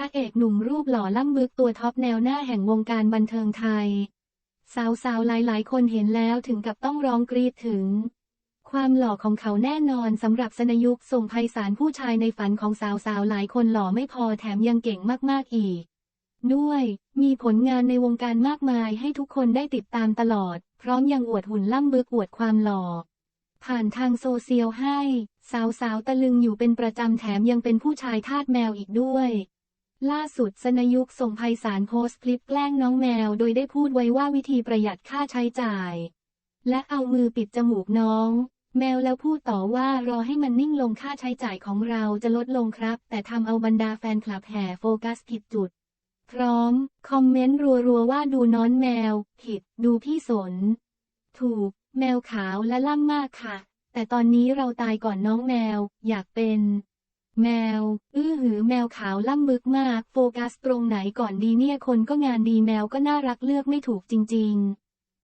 ระเอกหนุ่มรูปหล่อล่ำบึกตัวท็อปแนวหน้าแห่งวงการบันเทิงไทย สาวๆ หลายๆ คนเห็นแล้วถึงกับต้องร้องกรีดถึง ความหล่อของเขาแน่นอนสำหรับสนยุคส่งไพศาลผู้ชายในฝันของสาวๆ หลายคนหล่อไม่พอแถมยังเก่งมากๆอีก ด้วย มีผลงานในวงการมากมายให้ทุกคนได้ติดตามตลอด พร้อมยังอวดหุ่นล่ำบึกอวดความหล่อผ่านทางโซเชียลให้ สาวๆตะลึงอยู่เป็นประจำแถมยังเป็นผู้ชายทาสแมวอีกด้วย ล่าสุดสนยุคส่งไพศาลโพสต์คลิปแกล้งน้องแมว โดยได้พูดไว้ว่าวิธีประหยัดค่าใช้จ่าย และเอามือปิดจมูกน้อง แมวแล้วพูดต่อว่ารอให้มันนิ่งลงค่าใช้จ่ายของเราจะลดลงครับ แต่ทำเอาบรรดาแฟนคลับแห่โฟกัสผิดจุด พร้อม คอมเมนต์รัวๆว่าดูน้อนแมว ผิด ดูพี่สน ถูก แมวขาวและล่ำมากค่ะ แต่ตอนนี้เราตายก่อนน้องแมว อยากเป็น แมว อื้อหือแมวขาวล่ำบึกมาก โฟกัสตรงไหนก่อนดีเนี่ยคนก็งานดีแมวก็น่ารักเลือกไม่ถูกจริง ๆ